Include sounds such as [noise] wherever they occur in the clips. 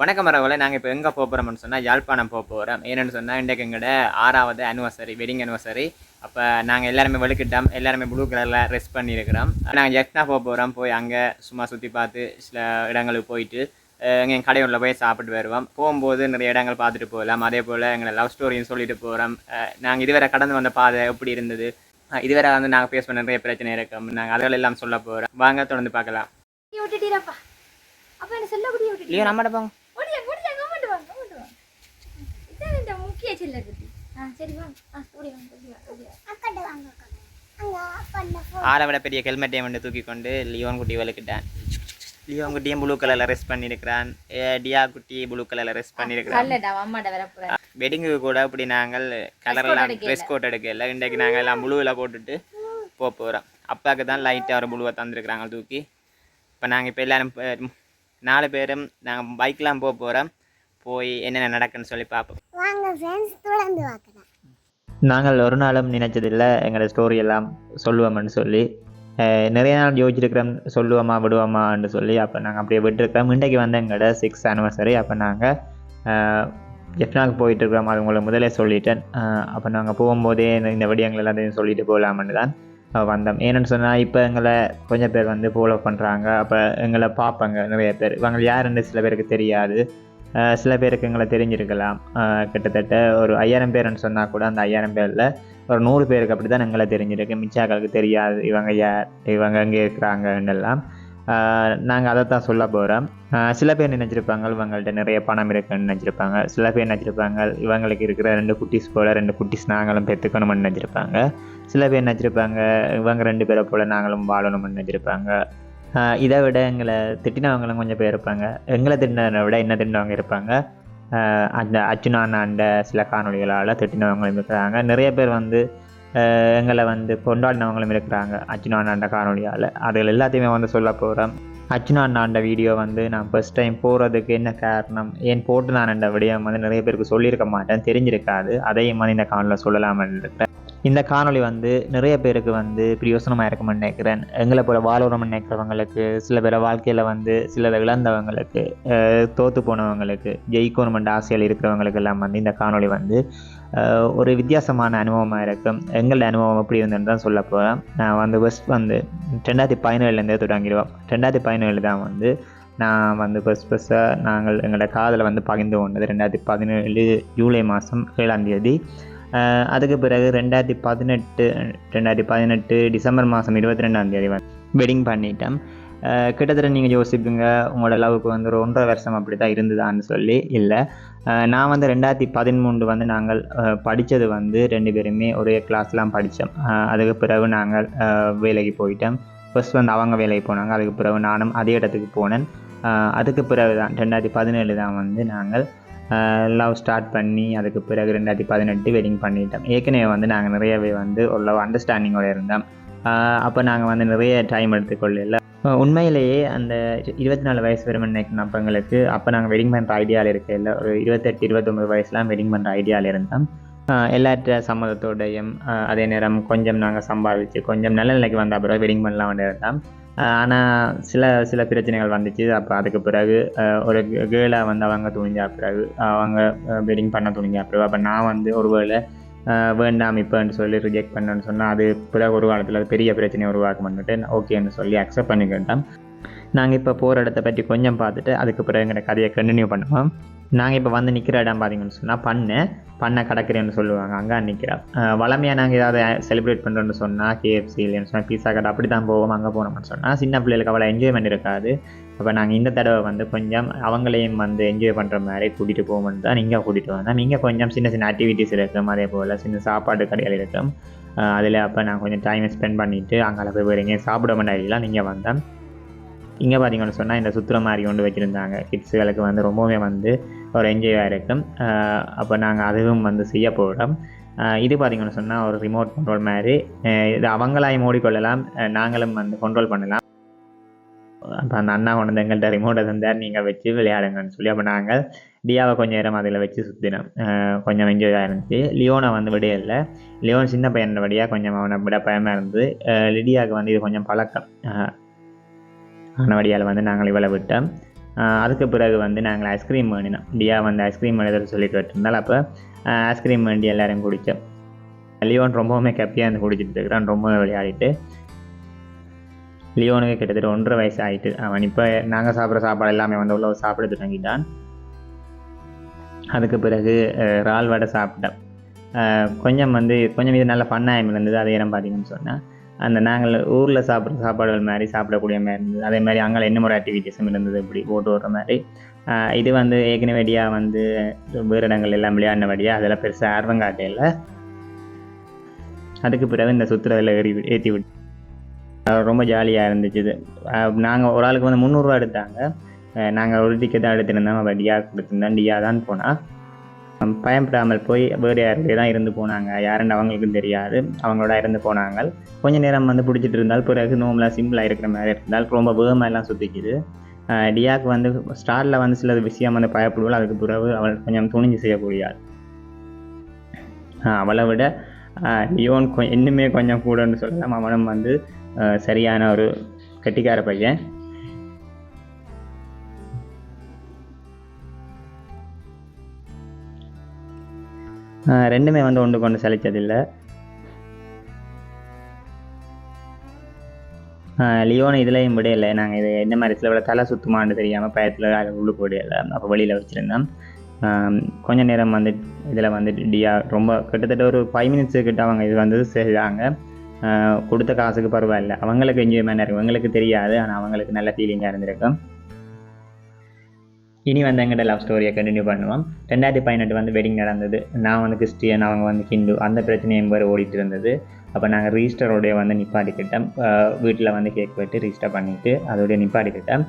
வணக்கம் மரவலை நாங்கள் இப்போ எங்கே போக போகிறோம்னு சொன்னால் யாழ்ப்பாணம் போக போகிறோம் ஏன்னு சொன்னால் இன்றைக்கு எங்களோட ஆறாவது அனிவர்சரி வெட்டிங் அனிவர்சரி அப்போ நாங்கள் எல்லாருமே வெளுக்கிட்டோம் எல்லாருமே ப்ளூ கலரில் ரெஸ்ட் பண்ணியிருக்கிறோம். நாங்கள் ஜெஃப்னா போக போகிறோம் போய் அங்கே சும்மா சுற்றி பார்த்து சில இடங்களுக்கு போயிட்டு எங்கள் கடையுள்ள போய் சாப்பிட்டு வருவோம். போகும்போது நிறைய இடங்கள் பார்த்துட்டு போகலாம். அதே போல் எங்களை லவ் ஸ்டோரியும் சொல்லிட்டு போகிறோம் நாங்கள் இதுவரை கடந்து வந்த பாதை எப்படி இருந்தது? இதுவரை வந்து நாங்கள் ஃபேஸ் பண்ண நிறைய பிரச்சனை இருக்கும் நாங்கள் அதுகள் எல்லாம் சொல்ல போகிறோம் வாங்க தொடர்ந்து பார்க்கலாம். நீ விட்டுட்டீரப்பா அப்ப என்ன சொல்ல முடிய விட்டுட்டீங்க இல்லையோ நம்மகிட்ட போங்க. முக்கிய செல்ல ஆ சரி வாங்க ஆ ஓடி வாங்க ஓடி வாங்க ஓடி வாங்க அக்கட வாங்க அங்க அப்பா ஆளை விட பெரிய ஹெல்மெட்டையும் வந்து தூக்கி கொண்டு லியோன் குட்டி வலுக்கிட்டான் லியோன் குட்டியும் ப்ளூ கலரில் ரெஸ்ட் பண்ணியிருக்கிறான். டியா குட்டி ப்ளூ கலரில் ரெஸ்ட் பண்ணியிருக்கிறான். கல்லடா அம்மாட்ட வர போறேன். வெட்டிங்கு கூட இப்படி நாங்கள் கலரெல்லாம். ட்ரெஸ் கோட் எடுக்கல. இன்றைக்கு நாங்கள் எல்லாம் ப்ளூவில் போட்டுட்டு போக போகிறோம் அப்பாவுக்கு தான் லைட்டாக ஒரு ப்ளூவை தந்துருக்குறாங்க தூக்கி. இப்போ நாங்கள் இப்போ எல்லாரும் நாலு பேரும் நாங்கள் பைக்லாம் போக போகிறோம் போய் என்னென்ன நடக்குன்னு சொல்லி பார்ப்போம். வாங்க ஃப்ரெண்ட்ஸ் தொடர்ந்து பார்க்கலாம். நாங்கள் ஒரு நாளும் நினைச்சதில்லை. எங்களோட ஸ்டோரி எல்லாம் சொல்லுவோம்னு சொல்லி நிறைய நாள் யோசிச்சிருக்கிறோம். சொல்லுவோமா விடுவோமான்னு சொல்லி அப்போ நாங்கள் அப்படியே விட்டுருக்கோம் இன்றைக்கு வந்து எங்களோட சிக்ஸ் ஆனிவர்சரி அப்போ நாங்கள் எஃப்னாக்கு போயிட்டு இருக்கிறோம். அது உங்களை முதலே சொல்லிட்டேன். அப்போ நாங்கள் போகும்போதே இந்த- விடயங்கள் எல்லாத்தையும் சொல்லிட்டு போகலாம்னு தான் வந்தோம். ஏன்னு சொன்னால் இப்போ எங்களை கொஞ்சம் பேர் வந்து ஃபாலோ பண்ணுறாங்க அப்போ எங்களை பார்ப்பாங்க நிறைய பேர். இவங்க யாருன்னு சில பேருக்கு தெரியாது. சில பேருக்கு எங்களை தெரிஞ்சிருக்கலாம். கிட்டத்தட்ட ஒரு ஐயாயிரம் பேர்னு சொன்னால் கூட அந்த ஐயாயிரம் பேரில் ஒரு நூறு பேருக்கு அப்படி தான் எங்களை தெரிஞ்சிருக்கு. மிச்சாக்களுக்கு தெரியாது. இவங்க யார்? இவங்க எங்கே இருக்கிறாங்கன்னெல்லாம் நாங்கள் அதை தான் சொல்ல போகிறோம் சில பேர் நினச்சிருப்பாங்க இவங்கள்ட்ட நிறைய பணம் இருக்குன்னு நினச்சிருப்பாங்க. சில பேர் நினச்சிருப்பாங்க இவங்களுக்கு இருக்கிற ரெண்டு குட்டிஸ் போல் ரெண்டு குட்டிஸ் நாங்களும் பெற்றுக்கணும்னு நினச்சிருப்பாங்க. சில பேர் நினச்சிருப்பாங்க இவங்க ரெண்டு பேரை போல் நாங்களும் வாழணும்னு நினச்சிருப்பாங்க. இதை விட எங்களை திட்டினவங்களும் கொஞ்சம் பேர் இருப்பாங்க. எங்களை திட்டினதை விட என்ன திட்டினவங்க இருப்பாங்க? ஆஹ் அந்த அச்சுனானாண்ட சில காணொலிகளால் திட்டினவங்களும் இருக்கிறாங்க. நிறைய பேர் வந்து எங்களை வந்து கொண்டாடினவங்களும் இருக்கிறாங்க அச்சுனானாண்ட காணொலியால் அதுகள் எல்லாத்தையுமே வந்து சொல்ல போகிறோம் அச்சுனாண்டாண்ட வீடியோ வந்து நான் ஃபஸ்ட் டைம் போகிறதுக்கு என்ன காரணம்? ஏன் போட்டு நான் அந்த விடயம் வந்து நிறைய பேருக்கு சொல்லியிருக்க மாட்டேன். தெரிஞ்சிருக்காது. அதையும் வந்து இந்த காணொலியில் சொல்லலாம்னு இருக்கிறேன். இந்த காணொளி வந்து நிறைய பேருக்கு வந்து பிரயோசனமாக இருக்கும்னு நினைக்கிறேன். எங்களை போல வாழணும்னு நினைக்கிறவங்களுக்கு சில பேர் வாழ்க்கையில் வந்து சிலரை இழந்தவங்களுக்கு தோற்று போனவங்களுக்கு ஜெயிக்கணுமென்ற ஆசையில் இருக்கிறவங்களுக்கு எல்லாம் வந்து இந்த காணொளி வந்து ஒரு வித்தியாசமான அனுபவமாக இருக்கும் எங்களோட அனுபவம் எப்படி இருந்ததுன்னு தான் சொல்ல போகிறேன் நான் வந்து ஃபஸ்ட் வந்து ரெண்டாயிரத்தி பதினேழுலேருந்தே தொடங்கிடுவோம் ரெண்டாயிரத்தி பதினேழு தான் வந்து நான் வந்து ஃபஸ்ட் ஃபஸ்ட்டாக நாங்கள் எங்களோட காதலை வந்து பகிர்ந்து கொண்டது. ரெண்டாயிரத்தி பதினேழு ஜூலை மாதம் ஏழாம் தேதி. அதுக்கு பிறகு ரெண்டாயிரத்தி பதினெட்டு ரெண்டாயிரத்தி பதினெட்டு டிசம்பர் மாதம் இருபத்தி ரெண்டாம் தேதி வந்து வெட்டிங் பண்ணிட்டேன். கிட்டத்தட்ட நீங்கள் யோசிப்பீங்க உங்களோட லவ்வுக்கு வந்து ஒரு ஒன்றரை வருஷம் அப்படி தான் இருந்ததான்னு சொல்லி இல்லை. நான் வந்து ரெண்டாயிரத்தி பதிமூன்று வந்து நாங்கள் படித்தது வந்து ரெண்டு பேருமே ஒரே கிளாஸ்லாம் படித்தோம் அதுக்கு பிறகு நாங்கள் வேலைக்கு போயிட்டோம். ஃபர்ஸ்ட் வந்து அவங்க வேலைக்கு போனாங்க அதுக்கு பிறகு நானும் அதே இடத்துக்கு போனேன். அதுக்கு பிறகு தான் ரெண்டாயிரத்தி பதினேழு தான் வந்து நாங்கள் லவ் ஸ்டார்ட் பண்ணி அதுக்கு பிறகு ரெண்டாயிரத்தி பதினெட்டு வெட்டிங் பண்ணிட்டோம். ஏற்கனவே வந்து நாங்கள் நிறையவே வந்து ஒரு லவ் அண்டர்ஸ்டாண்டிங்கோட இருந்தோம். அப்போ நாங்கள் வந்து நிறைய டைம் எடுத்துக்கொள்ளல. உண்மையிலேயே அந்த இருபத்தி நாலு வயசு வரும் நினைக்கணும் அப்போ எங்களுக்கு அப்போ நாங்கள் வெட்டிங் பண்ணுற ஐடியாவில் இருக்கையில் ஒரு இருபத்தெட்டு இருபத்தொம்பது வயசுலாம் வெட்டிங் பண்ணுற ஐடியாவில் இருந்தோம். எல்லாற்ற சம்மதத்தோடையும் அதே நேரம் கொஞ்சம் நாங்கள் சம்பாதிச்சு கொஞ்சம் நல்ல நிலைக்கு வந்த அப்புறம் வெட்டிங் பண்ணலாம் இருந்தோம். ஆனால் சில சில பிரச்சனைகள் வந்துச்சு. அப்போ அதுக்கு பிறகு ஒரு கேர்ளாக வந்து அவங்க துணிஞ்சா பிறகு அவங்க வெட்டிங் பண்ண துணிஞ்சா பிறகு. அப்போ நான் வந்து ஒரு வேளை வேண்டாம் இப்போன்னு சொல்லி ரிஜெக்ட் பண்ணேன்னு சொன்னால் அது பிறகு ஒரு காலத்தில் அது பெரிய பிரச்சனையை உருவாக்க பண்ணிட்டு ஓகேன்னு சொல்லி அக்செப்ட் பண்ணிக்கிட்டேன். நாங்கள் இப்போ போகிற இடத்த பற்றி கொஞ்சம் பார்த்துட்டு அதுக்கு பிறகு எங்களோட கதையை கண்டினியூ பண்ணுவோம். நாங்கள் இப்போ வந்து நிற்கிற இடம் பார்த்தீங்கன்னு சொன்னால் பண்ணு பண்ணை கடற்கரைன்னு சொல்லுவாங்க. அங்கே நிற்கிறோம் வளமையாக நாங்கள் ஏதாவது செலிப்ரேட் பண்ணுறோன்னு சொன்னால் கேஎஃப்சி இல்லைன்னு சொன்னால் பீஸா கடை அப்படி தான் போவோம் அங்கே போனோம்னு சொன்னால் சின்ன பிள்ளைகளுக்கு அவ்வளோ என்ஜாய்மெண்ட் இருக்காது. அப்போ நாங்கள் இந்த தடவை வந்து கொஞ்சம் அவங்களையும் வந்து என்ஜாய் பண்ணுற மாதிரி கூட்டிகிட்டு போவோம்னு தான் நீங்கள் கூட்டிகிட்டு வந்தோம். இங்கே கொஞ்சம் சின்ன சின்ன ஆக்டிவிட்டீஸ் இருக்கும். அதே போல் சின்ன சாப்பாடு கடைகள் இருக்கும். அதில் அப்போ நான் கொஞ்சம் டைம் ஸ்பெண்ட் பண்ணிவிட்டு அங்கே போய் வேறு சாப்பிட மாட்டேங்கலாம் நீங்கள் வந்தேன் இங்கே பார்த்தீங்கன்னு சொன்னால் இந்த சுற்றுற மாதிரி கொண்டு வச்சுருந்தாங்க. கிட்ஸுகளுக்கு வந்து ரொம்பவே வந்து ஒரு என்ஜாயாக இருக்கும். அப்போ நாங்கள் அதுவும் வந்து செய்ய போகிறோம் இது பார்த்தீங்கன்னு சொன்னால் ஒரு ரிமோட் கண்ட்ரோல் மாதிரி. இது அவங்களாய் மூடிக்கொள்ளலாம். நாங்களும் வந்து கண்ட்ரோல் பண்ணலாம். அப்போ அந்த அண்ணா கொண்டு வந்து எங்கள்கிட்ட ரிமோட்டை தந்தார். நீங்கள் வச்சு விளையாடுங்கன்னு சொல்லி. அப்போ நாங்கள் டியாவை கொஞ்சம் நேரம் அதில் வச்சு சுற்றினோம் கொஞ்சம் என்ஜாயாக இருந்துச்சு. லியோனை வந்து விட இல்லை லியோன் சின்ன பையன் வழியாக கொஞ்சம் அவனை விட பயமாக இருந்து லிடியாவுக்கு வந்து இது கொஞ்சம் பழக்கம். அஹ் வந்து நாங்கள் இவளை விட்டோம். அதுக்கு பிறகு வந்து நாங்கள் ஐஸ்கிரீம் வேணினோம் டியா வந்து ஐஸ்கிரீம் வேணுதல் சொல்லி கேட்டிருந்தால் அப்போ ஐஸ்கிரீம் வேண்டி எல்லாரும் குடித்தோம். லியோன் ரொம்பவுமே கப்பியாக இருந்து குடிச்சிட்டு இருக்கிறான். ரொம்ப விளையாடிட்டு. லியோனுக்கு கிட்டத்தட்ட ஒன்றரை வயசு ஆயிட்டு. அவன் இப்போ நாங்கள் சாப்பிட்ற சாப்பாடு எல்லாமே வந்து உள்ள சாப்பிட தொடங்கிட்டான். அதுக்கு பிறகு இறால் வடை சாப்பிட்டேன். கொஞ்சம் வந்து கொஞ்சம் இது நல்ல ஃபன்னாயம் இருந்தது. அதே இடம் பார்த்தீங்கன்னு சொன்னால். அந்த நாங்கள் ஊரில் சாப்பிட்ற சாப்பாடுகள் மாதிரி சாப்பிடக்கூடிய மாதிரி இருந்தது. அதே மாதிரி அங்கே என்ன ஒரு ஆக்டிவிட்டீஸும் இருந்தது? இப்படி போட்டு வர்ற மாதிரி. இது வந்து ஏற்கனவே வழியாக வந்து வேறு இடங்கள் எல்லாம் விளையாடின வழியாக அதில் பெருசாக ஆர்வம் காட்டையில் அதுக்கு பிறகு இந்த சுற்றுலாவில் ஏறி ஏற்றி விட்டு. ரொம்ப ஜாலியாக இருந்துச்சு இது. நாங்கள் ஒரு ஆளுக்கு வந்து முந்நூறுரூவா எடுத்தாங்க. நாங்கள் ஒரு டிக்கெட் தான் எடுத்திருந்தோம். டியா கொடுத்துருந்தோம் டியா தான் போனால் பயப்படாமல் போய் வேறு யாருடைய தான் இருந்து போனாங்க. யாருன்னு அவங்களுக்கும் தெரியாது. அவங்களோட இருந்து போனாங்க. கொஞ்சம் நேரம் வந்து பிடிச்சிட்டு இருந்தால் பிறகு நோம்பலாக சிம்பிளாக இருக்கிற மாதிரி இருந்தால் ரொம்ப வேகமாக எல்லாம் சுற்றிக்குது டியாக்கு வந்து ஸ்டாரில் வந்து சில விஷயம் வந்து பயப்படுவாள். அதுக்கு பிறகு அவள் கொஞ்சம் துணிஞ்சு செய்யக்கூடியாள் அவளை விட லியோன் கொ இன்னுமே கொஞ்சம் கூடன்னு சொல்லலாம். அவனும் வந்து சரியான ஒரு கெட்டிக்கார பையன். ரெண்டுமே வந்து ஒன்று கொண்டு சலிச்சதில்லை. லியோனை இதுலேயும் விடையில. நாங்கள் இது என்ன மாதிரி சில தலை சுத்தமானு தெரியாமல் பயத்தில் உள்ள உள்ளு போடையில அப்போ வெளியில் வச்சுருந்தோம். கொஞ்ச நேரம் வந்து இதில் வந்து டியா ரொம்ப கிட்டத்தட்ட ஒரு ஃபைவ் மினிட்ஸு கிட்ட அவங்க இது வந்து செய்தாங்க. கொடுத்த காசுக்கு பரவாயில்ல. அவங்களுக்கு என்ஜாய்மெண்ட் இருக்கும் எங்களுக்கு தெரியாது. ஆனால் அவங்களுக்கு நல்ல ஃபீலிங்காக இருந்திருக்கும். இனி வந்து எங்கிட்ட லவ் ஸ்டோரியை கண்டினியூ பண்ணுவோம் ரெண்டாயிரத்தி பதினெட்டு வந்து வெட்டிங் நடந்தது. நான் வந்து கிறிஸ்டியன் அவங்க வந்து ஹிந்து. அந்த பிரச்சனையும் வேறு ஓடிட்டு இருந்தது. அப்போ நாங்கள் ரீஸ்டரோடைய வந்து நிப்பாட்டிக்கிட்டோம். வீட்டில் வந்து கேக் வெட்டி ரீஸ்டர் பண்ணிவிட்டு அதோடய நிப்பாட்டிக்கிட்டோம்.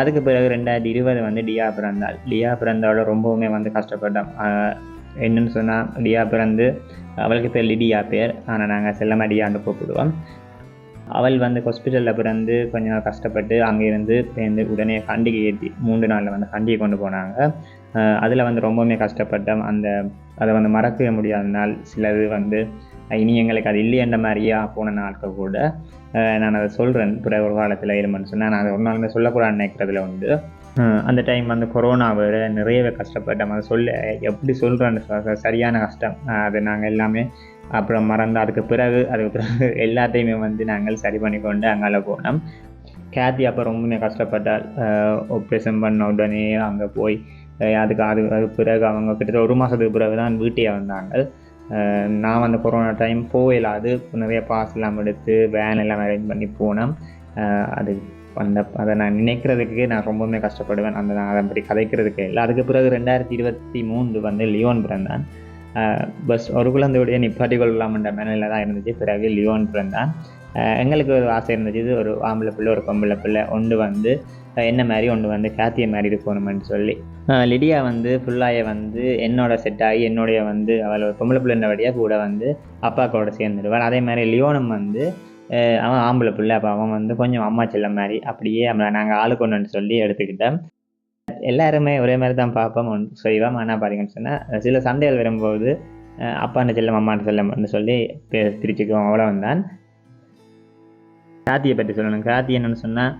அதுக்கு பிறகு ரெண்டாயிரத்தி இருபது வந்து டியா பிறந்தாள். டியா பிறந்தாவோட ரொம்பவுமே வந்து கஷ்டப்பட்டோம். என்னன்னு சொன்னால் டியா பிறந்து அவளுக்கு பேர் லிடியா பேர். ஆனால் நாங்கள் செல்லமா டியான்னு கூப்பிடுவோம். அவள் வந்து ஹாஸ்பிட்டலில் பிறந்து கொஞ்சம் கஷ்டப்பட்டு அங்கே இருந்து சேர்ந்து உடனே கண்டிகை ஏற்றி மூன்று நாளில் வந்து கண்டிகை கொண்டு போனாங்க. அதில் வந்து ரொம்பவுமே கஷ்டப்பட்டோம் அந்த அதை வந்து மறக்கவே முடியாத நாள் சிலது வந்து இனி எங்களுக்கு அது இல்லையன்ற மாதிரியா போன நாட்கள் கூட. நான் அதை சொல்கிறேன் பிற ஒரு காலத்தில் இருமன்னு சொன்னால் நான் அதை ஒரு நாளுமே சொல்லக்கூடாதுன்னு நினைக்கிறதுல உண்டு. அந்த டைம் வந்து கொரோனா வேறு நிறையவே கஷ்டப்பட்டோம் அதை சொல்ல எப்படி சொல்கிறேன்னு சரியான கஷ்டம். அது நாங்கள் எல்லாமே அப்புறம் மறந்து அதுக்கு பிறகு அதுக்கு பிறகு [laughs] எல்லாத்தையுமே வந்து நாங்கள் சரி பண்ணி கொண்டு அங்கால போனோம். கேத்தி அப்போ ரொம்பவுமே கஷ்டப்பட்டால் ஆப்ரேஷன் பண்ண உடனே அங்கே போய் அதுக்கு அது அதுக்கு பிறகு அவங்க கிட்டத்தட்ட ஒரு மாதத்துக்கு பிறகு தான் வீட்டே வந்தாங்க நான் வந்து கொரோனா டைம் போயிடாது நிறைய பாஸ் எல்லாம் எடுத்து வேன் எல்லாம் அரேஞ்ச் பண்ணி போனோம். அது அந்த அதை நான் நினைக்கிறதுக்கு நான் ரொம்பவுமே கஷ்டப்படுவேன். அந்த நான் அதை பற்றி கதைக்கிறதுக்கு இல்லை. அதுக்கு பிறகு ரெண்டாயிரத்தி இருபத்தி மூன்று வந்து லியோன் பிறந்தான். பஸ் ஒரு குழந்தையுடைய நிப்பாட்டி கொள்ளலாம்ன்ற மனநிலை தான் இருந்துச்சு. பிறகு லியோன் பிறந்தான் எங்களுக்கு ஒரு ஆசை இருந்துச்சு. இது ஒரு ஆம்பளை பிள்ளை ஒரு பொம்பளை பிள்ளை. ஒன்று வந்து என்ன மாதிரி ஒன்று வந்து காத்திய மாதிரி இருக்கணும்னு சொல்லி. லிடியா வந்து ஃபுல்லாய வந்து என்னோட செட் ஆகி என்னுடைய வந்து அவள் ஒரு பொம்பளை பிள்ளைன்றபடியாக கூட வந்து அப்பாக்கோட சேர்ந்துடுவாள். அதே மாதிரி லியோனும் வந்து அவன் ஆம்பளை பிள்ளை. அப்போ அவன் வந்து கொஞ்சம் அம்மா செல்லம் மாதிரி அப்படியே அவனை நாங்கள் ஆளுக்கு சொல்லி எடுத்துக்கிட்டேன் எல்லாருமே ஒரே மாதிரி தான் பார்ப்போம். ஒன்று செய்வோம் ஆனால் பாருங்கன்னு சொன்னால் சில சண்டைகள் வரும்போது அஹ் அப்பாண்ட செல்லம் அம்மாண்ட செல்லம்னு சொல்லி பே- பிரிச்சுக்குவோம். அவ்வளோவன் தான் காத்தியை பற்றி சொல்லணும். காத்தி என்னன்னு சொன்னால்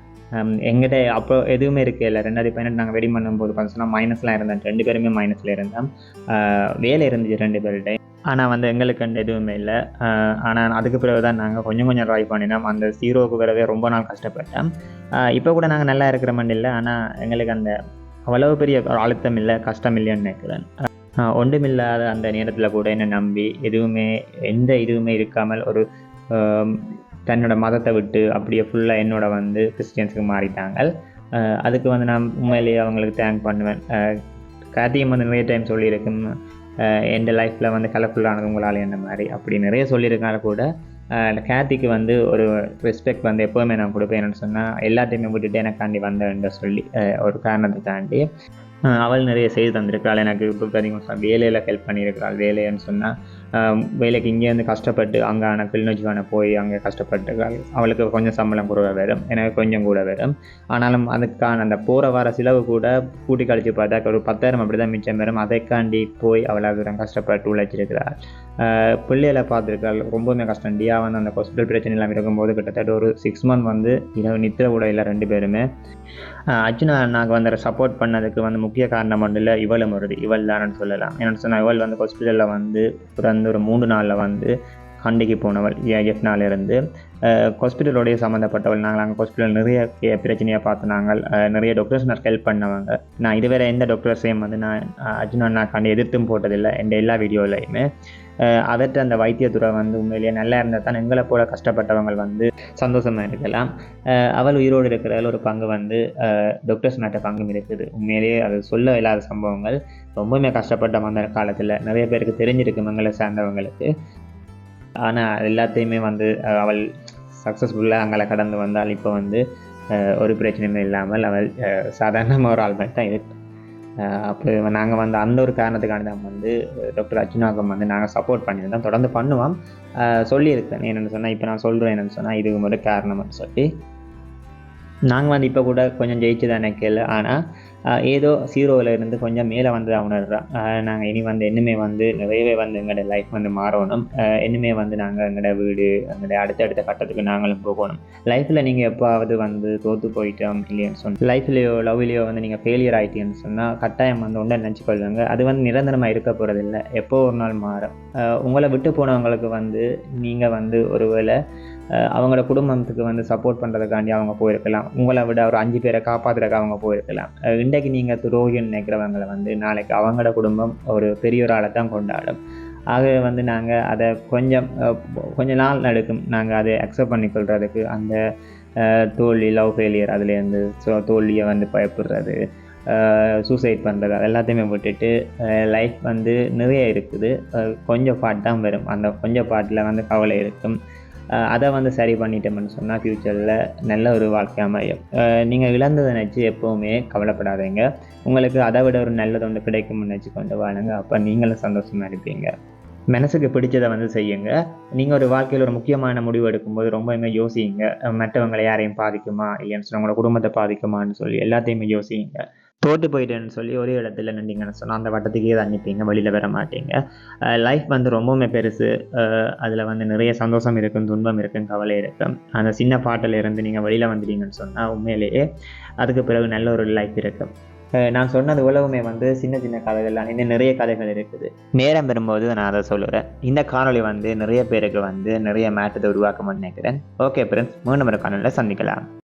எங்கிட்ட அப்போ எதுவுமே இருக்குது இல்லை. ரெண்டாயிரத்தி பதினெட்டு நாங்கள் வெடி பண்ணும்போது பார்த்தீங்கன்னா மைனஸ்லாம் இருந்தோம் ரெண்டு பேருமே மைனஸில் இருந்தோம். அஹ் வேலை இருந்துச்சு ரெண்டு பேர்கிட்ட. ஆனால் வந்து எங்களுக்கு எதுவுமே இல்லை. ஆனால் அதுக்கு பிறகு தான் நாங்கள் கொஞ்சம் கொஞ்சம் ட்ரை பண்ணினோம். அந்த ஜீரோவுக்கு வரவே ரொம்ப நாள் கஷ்டப்பட்டோம். இப்போ கூட நாங்கள் நல்லா இருக்கிற மாதிரி இல்லை. ஆனால் எங்களுக்கு அந்த அவ்வளவு பெரிய ஒரு அழுத்தம் இல்லை கஷ்டம் இல்லைன்னு நினைக்கிறேன் ஒன்றுமில்லாத அந்த நேரத்தில் கூட என்னை நம்பி எதுவுமே எந்த இதுவுமே இருக்காமல் ஒரு தன்னோட மதத்தை விட்டு அப்படியே ஃபுல்லாக என்னோட வந்து கிறிஸ்டியன்ஸுக்கு மாறிட்டாங்க. அதுக்கு வந்து நான் உண்மையிலேயே அவங்களுக்கு தேங்க் பண்ணுவேன். கார்த்திகம் வந்து நிறைய டைம் சொல்லியிருக்கும். எந்த என் லைஃப்பில் வந்து கலர்ஃபுல்லானது உங்களால் என்ன மாதிரி? அப்படி நிறைய சொல்லியிருக்காங்க கூட. கேத்திக்கு வந்து ஒரு ரெஸ்பெக்ட் வந்து எப்போவுமே நான் கொடுப்பேன். என்னன்னு சொன்னால் எல்லாத்தையுமே விட்டுட்டு எனக்காண்டி வந்தேன் சொல்லி ஆஹ் ஒரு காரணத்தை தாண்டி ஆஹ் அவள் நிறைய செய்து தந்திருக்கிறாள். எனக்கு இப்போ பார்த்தீங்கன்னா வேலையில் ஹெல்ப் பண்ணியிருக்கிறாள். வேலைன்னு சொன்னால் வேலைக்கு இங்கேருந்து கஷ்டப்பட்டு அங்கே ஆனால் கிளிநொச்சிவான போய் அங்கே கஷ்டப்பட்டு அவளுக்கு கொஞ்சம் சம்பளம் குறைவாக வரும். எனக்கு கொஞ்சம் கூட வரும். ஆனாலும் அதுக்கான அந்த போகிற வர செலவு கூட கூட்டி கழிச்சு பார்த்தா ஒரு பத்தாயிரம் அப்படி தான் மிச்சம் வரும். அதைக்காண்டி போய் அவளை தூரம் கஷ்டப்பட்டு உழைச்சிருக்கிறாள். ஆஹ் பிள்ளைகளை பார்த்துருக்காள் ரொம்பவுமே கஷ்டம். டியா வந்து அந்த ஹாஸ்பிட்டல் பிரச்சனை எல்லாம் இருக்கும்போது கிட்டத்தட்ட ஒரு சிக்ஸ் மந்த் வந்து இரவு நித்திர கூட இல்லை ரெண்டு பேருமே அர்ஜுனா நாங்கள் வந்து சப்போர்ட் பண்ணதுக்கு வந்து முக்கிய காரணம் ஒன்றும் இல்லை இவளும் வருது இவள் தானு சொல்லலாம். என்னென்னு சொன்னால் இவள் வந்து ஹாஸ்பிட்டலில் வந்து பிறந்து ஒரு மூணு நாளில் வந்து கண்டிக்கு போனவள் எஃப்னால இருந்து. ஹாஸ்பிட்டலோடைய சம்மந்தப்பட்டவள் நாங்கள் அங்கே ஹாஸ்பிட்டல் நிறைய பிரச்சனையாக பிரச்சனையை பார்த்து நாங்கள் நிறைய டாக்டர்ஸ் நான் ஹெல்ப் பண்ணவங்க. நான் இதுவரை எந்த டாக்டர்ஸையும் வந்து நான் அஹ், நான் கண்டு எதிர்த்தும் போட்டதில்லை. என் எல்லா வீடியோலையுமே அதற்கு அந்த வைத்தியத்துறை வந்து உண்மையிலேயே நல்லா இருந்தால் தான் எங்களை போல கஷ்டப்பட்டவங்க வந்து சந்தோஷமாக இருக்கலாம். அவள் உயிரோடு இருக்கிறதில் ஒரு பங்கு வந்து டாக்டர்ஸ் மேட்ட பங்கும் இருக்குது. உண்மையிலேயே அது சொல்ல இல்லாத சம்பவங்கள். ரொம்பவுமே கஷ்டப்பட்ட அந்த காலத்தில் நிறைய பேருக்கு தெரிஞ்சிருக்கு எங்களை சார்ந்தவங்களுக்கு. ஆனால் எல்லாத்தையுமே வந்து அவள் சக்ஸஸ்ஃபுல்லாக அங்கே கடந்து வந்தால் இப்போ வந்து ஒரு பிரச்சனையுமே இல்லாமல் அவள் சாதாரணமாக ஒரு ஆள் தான் இருக்கு. அப்போ நாங்கள் வந்து அந்த ஒரு காரணத்துக்காண்டி தான் வந்து டாக்டர் அர்ச்சுனாக்கம் வந்து நாங்கள் சப்போர்ட் பண்ணியிருந்தோம். தொடர்ந்து பண்ணுவோம். சொல்லியிருக்கேன். என்னென்னு சொன்னால் இப்போ நான் சொல்கிறேன் என்னென்னு சொன்னால் இதுக்கு மட்டும் காரணம்னு சொல்லி. நாங்கள் வந்து இப்போ கூட கொஞ்சம் ஜெயிச்சு தான் நினைக்கல ஆனால் ஏதோ ஜீரோவில் இருந்து கொஞ்சம் மேலே வந்து உணர்றோம் நாங்கள் இனி வந்து இன்னுமே வந்து நிறையவே வந்து எங்களோட லைஃப் வந்து மாறணும். அஹ் இன்னுமே வந்து நாங்கள் எங்களோட வீடு எங்களோட அடுத்தடுத்த கட்டத்துக்கு நாங்களும் போகணும். லைஃப்பில் நீங்கள் எப்போவாவது வந்து தோற்று போயிட்டோம் இல்லைன்னு சொன்ன லைஃப்லேயோ லவ்லேயோ வந்து நீங்கள் ஃபெயிலியர் ஆகிட்டீங்கன்னு சொன்னால் கட்டாயம் வந்து ஒன்றை நினச்சிக்கொள்ளுங்க. அது வந்து நிரந்தரமாக இருக்க போகிறதில்ல எப்போ ஒரு நாள் மாறும். உங்களை விட்டு போனவங்களுக்கு வந்து நீங்கள் வந்து ஒருவேளை அவங்களோட குடும்பத்துக்கு வந்து சப்போர்ட் பண்ணுறதுக்காண்டி அவங்க போயிருக்கலாம். உங்களை விட ஒரு அஞ்சு பேரை காப்பாற்றுறதுக்கு அவங்க போயிருக்கலாம். இன்றைக்கு நீங்கள் துரோகின்னு நினைக்கிறவங்களை வந்து நாளைக்கு அவங்களோட குடும்பம் ஒரு பெரிய ஒரு ஆளை தான் கொண்டாடும். ஆகவே வந்து நாங்கள் அதை கொஞ்சம் கொஞ்ச நாள் நடக்கும் நாங்கள் அதை அக்செப்ட் பண்ணிக்கொள்கிறதுக்கு அந்த தோல்வி லவ் ஃபெயிலியர் அதுலேருந்து ஸோ தோல்வியை வந்து பயப்படுறது சூசைட் பண்ணுறது அது எல்லாத்தையுமே விட்டுட்டு லைஃப் வந்து நிறைய இருக்குது. கொஞ்சம் பாட் தான் வரும். அந்த கொஞ்சம் பாட்டில் வந்து கவலை இருக்கும். அதை வந்து சரி பண்ணிட்டோம்னு சொன்னால் ஃப்யூச்சரில் நல்ல ஒரு வாழ்க்கை அமையும். நீங்கள் இழந்ததை நினச்சி எப்போவுமே கவலைப்படாதீங்க. உங்களுக்கு அதை விட ஒரு நல்லது ஒன்று கிடைக்கும்னு நினச்சி கொண்டு வாழுங்க. அப்போ நீங்களும் சந்தோஷமாக இருப்பீங்க. மனசுக்கு பிடிச்சதை வந்து செய்யுங்க. நீங்கள் ஒரு வாழ்க்கையில் ஒரு முக்கியமான முடிவு எடுக்கும்போது ரொம்பவுமே யோசிங்க. மற்றவங்களை யாரையும் பாதிக்குமா? இல்லைன்னு சொல்லி உங்களோட குடும்பத்தை பாதிக்குமான்னு சொல்லி எல்லாத்தையுமே யோசிங்க. தோட்டு போயிட்டேன்னு சொல்லி ஒரே இடத்துல நின்றீங்கன்னு சொன்னால் அந்த வட்டத்துக்கே தான் நிற்பீங்க வெளியில் வர மாட்டீங்க. லைஃப் வந்து ரொம்பவுமே பெருசு. அதில் வந்து நிறைய சந்தோஷம் இருக்கும் துன்பம் இருக்கும் கவலை இருக்கும். அந்த சின்ன பாட்டில் இருந்து நீங்கள் வெளியில் வந்துட்டீங்கன்னு சொன்னால் உண்மையிலேயே அதுக்கு பிறகு நல்ல ஒரு லைஃப் இருக்கும். அஹ் நான் சொன்னது உலகமே வந்து சின்ன சின்ன கதைகள் தான். இன்னும் நிறைய கதைகள் இருக்குது. நேரம் வரும்போது நான் அதை சொல்லுறேன். இந்த காணொலி வந்து நிறைய பேருக்கு வந்து நிறைய மேட்டத்தை உருவாக்கணும்னு நினைக்கிறேன். ஓகே ஃப்ரெண்ட்ஸ் மூணு நம்பர் காணொலியில் சந்திக்கலாம்.